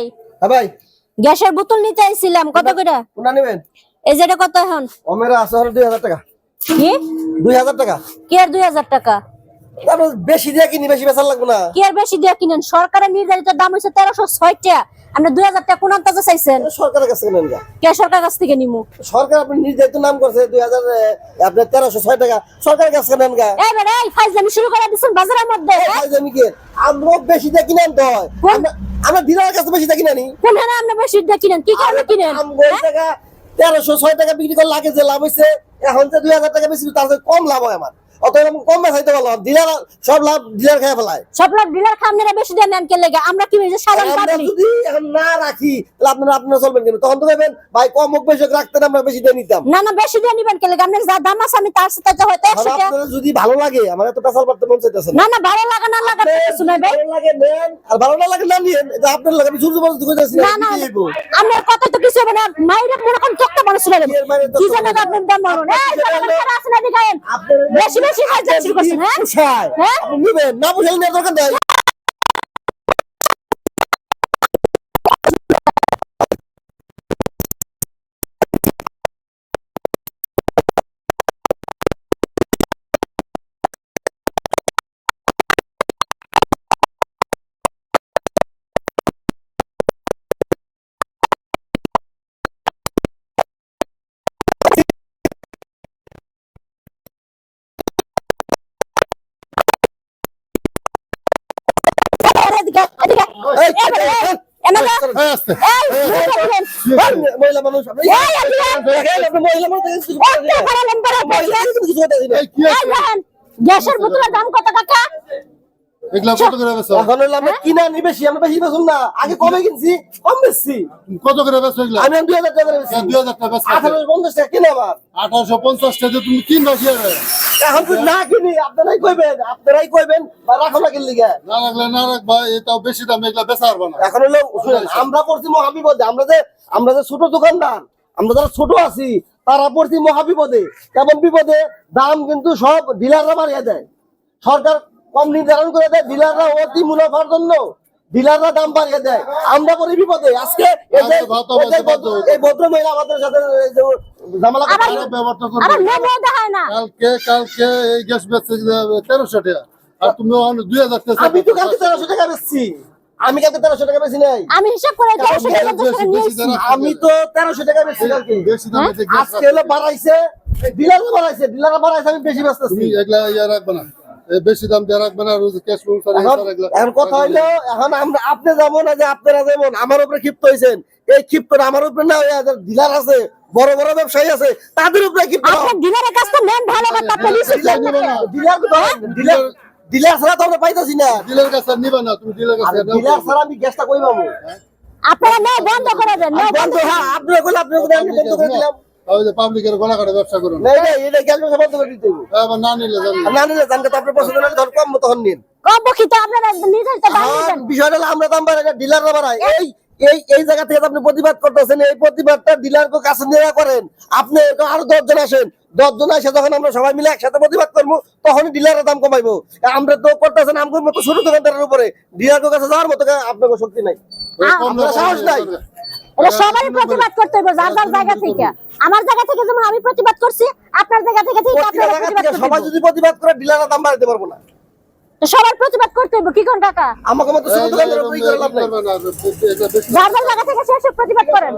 ভাই। হ্যাঁ ভাই। গ্যাসের বোতল নিতে আইছিলাম কত করে? কোনটা নেবেন? এই যেটা কত এখন? আছে হলো দুই হাজার টাকা। কি? দুই হাজার টাকা? কি আর দুই হাজার টাকা? তারপর বেশি দিয়ে কিনি বেশি বেচার লাগবে না। কি আর বেশি দিয়ে কিনেন? সরকারের নির্ধারিত দাম হচ্ছে তেরোশো ছয় টাকা আপনি দুই হাজার টাকা কোন আন্তাজে চাইছেন? সরকারের কাছে নেন যা কে সরকার কাছ থেকে নিমু? সরকার আপনি নির্ধারিত নাম করছে দুই হাজার আপনার তেরোশো ছয় টাকা। সরকারের কাছে নেন গা। এই বেটা এই ফাইজলামি শুরু করে দিচ্ছেন বাজারের মধ্যে হ্যাঁ? আমি কি? আমরা বেশি দিয়ে কিনে আনতে হয়। আমরা- দিদার কাছে বেশি দেখি নানি কোন কোনখানে আপনি বেশি দেখি কিনেন কি কারণে কিনেন? আমগো টাকা তেরোশো ছয় টাকা বিক্রি করে লাগে যে লাভ হয়েছে এখন যে দুই হাজার টাকা বেশি তার কম লাভ হয় আমার। অত কম বেচাইতে পারলাম। ডিলার সব লাভ ডিলার খেয়ে ফেলায়। সব লোক ডিলার খামনেরা বেশি দিয়ে নেন কে আমরা কি হয়েছে সাধারণ পাবলিক যদি এখন না রাখি তাহলে আপনারা আপনারা চলবেন কেন তখন তো ভাবেন ভাই কম হোক বেশি হোক আমরা বেশি দিয়ে নিতাম। না না বেশি দিয়ে নিবেন কে লেগে? আপনার যা দাম আছে আমি তার সাথে হয়তো এখন একশো টাকা আপনারা যদি ভালো লাগে আমার এত পেশাল পারতে মন চাইতেছে না। না না ভালো লাগা না লাগা শুনে ভাই। ভালো লাগে নেন আর ভালো না লাগে না নিয়েন এটা আপনার লাগে। আমি সূর্য বলতে দুঃখ না না আমার কথা তো কিছু হবে মাইরে মনে করেন চোখটা মানুষ শুনে কি এর মাইরে তো কি চোখটা জানেন আপনার দাম মরণ এই জনগণের আছে না দিগায়েন বেশি বেশি খাই যাচ্ছি করছেন হ্যাঁ হ্যাঁ? না পোষাইলে নেওয়ার দরকার নেই এই দেখেন, গ্যাসের বোতলের দাম কত টাকা এগুলা কত করে কিনা নি বেশি আমরা না আগে কমে কিনছি কম বেচছি কত করে বেচো এগুলা আমি দুই হাজার টাকা বেশি দুই হাজার টাকা বেচো আঠারোশো পঞ্চাশ টাকা কিনে আঠারোশো পঞ্চাশ টাকা তুমি কিনবা? এখন না কিনি আপনারাই কইবেন আপনারাই কইবেন বা রাখো না কিনলি না রাখলে না রাখবা এটাও বেশি দাম এগুলা বেচা পারবা না এখন হলো আমরা পড়ছি মহাবিপদে আমরা যে আমরা যে ছোট দোকানদার আমরা যারা ছোট আছি তারা পড়ছি মহাবিপদে। কেমন বিপদে? দাম কিন্তু সব ডিলাররা বাড়িয়ে দেয়। সরকার কম নির্ধারণ করে দেয় ডিলাররা অতি মুনাফার জন্য। ডিলাররা দাম বাড়িয়ে দেয়। আমরা পড়ি বিপদে। আজকে এই আচ্ছা, ভদ্র মহিলা আমাদের সাথে কালকে কালকে এই গ্যাস তেরোশো টাকা। আর তুমি দুই হাজার আমি তো কালকে তেরোশো টাকা বেচছি। আমি কালকে তেরোশো টাকা বেশি নাই। আমি হিসাব করে। আমি তো তেরোশো টাকা বেচছি কালকে। বেশি দামে যে গ্যাস আজকে বাড়াইছে। ডিলাররা বাড়াইছে। ডিলাররা বাড়াইছে আমি বেশি তুমি বেচতেছি এগুলা ইয়া রাখবে না। বেশি দাম দিয়ে রাখবে না যে ক্যাশ অনুসারে এখন কথা হইল এখন আমরা আপনি যেমন না যে আপনারা যেমন আমার উপরে ক্ষিপ্ত হয়েছেন এই ক্ষিপ্তটা আমার উপরে না ডিলার আছে বড় বড় ব্যবসায়ী আছে তাদের উপরে ক্ষিপ্ত আপনার ডিলারের কাছ থেকে নেন ভালো কথা রিসিভ ডিলার ডিলার ডিলার ছাড়া তো আমরা পাইতেছি না। ডিলার কাছে নিবে না তুমি ডিলার কাছে ডিলার ছাড়া আমি গ্যাসটা কই পাবো? আপনারা নেই বন্ধ করে দেন নেই বন্ধ হ্যাঁ আপনারা কইলে আপনারা কইলে আমি বন্ধ করে দিলাম। ওই যে পাবলিকের গলা কাটে ব্যবসা করুন। নাই নাই এটা বন্ধ করে দিতে হবে? আবার না নিলে জানি না নিলে জানতে তো আপনার পছন্দ না তখন কম তখন নিন। কম আপনারা নির্ধারিত দাম আর বিষয়টা আমরা দাম বাড়াই ডিলাররা বাড়ায় এই এই এই জায়গা থেকে আপনি প্রতিবাদ করতেছেন এই প্রতিবাদটা ডিলার কাছে নিয়ে করেন। আপনি আরও দশজন আসেন। দশজন আসে যখন আমরা সবাই মিলে একসাথে প্রতিবাদ করব তখনই ডিলারের দাম কমাইবো। আমরা তো করতেছেন আমাদের মতো ছোট দোকানদারের উপরে। ডিলার কাছে যাওয়ার মতো আপনার শক্তি নাই। আপনার সাহস নাই। এটা সবাই প্রতিবাদ করতে হবে যার যার জায়গা থেকে। আমার জায়গা থেকে যেমন আমি প্রতিবাদ করছি আপনার জায়গা থেকে ঠিক আপনারা প্রতিবাদ করতে সবাই যদি প্রতিবাদ করে ডিলারের দাম বাড়াতে পারব না। তো সবার প্রতিবাদ করতে হবে কি কোন টাকা? আমাকে মতো ছোট দোকানদারের উপরে করে লাভ নাই। যার যার জায়গা থেকে সে সব প্রতিবাদ করেন।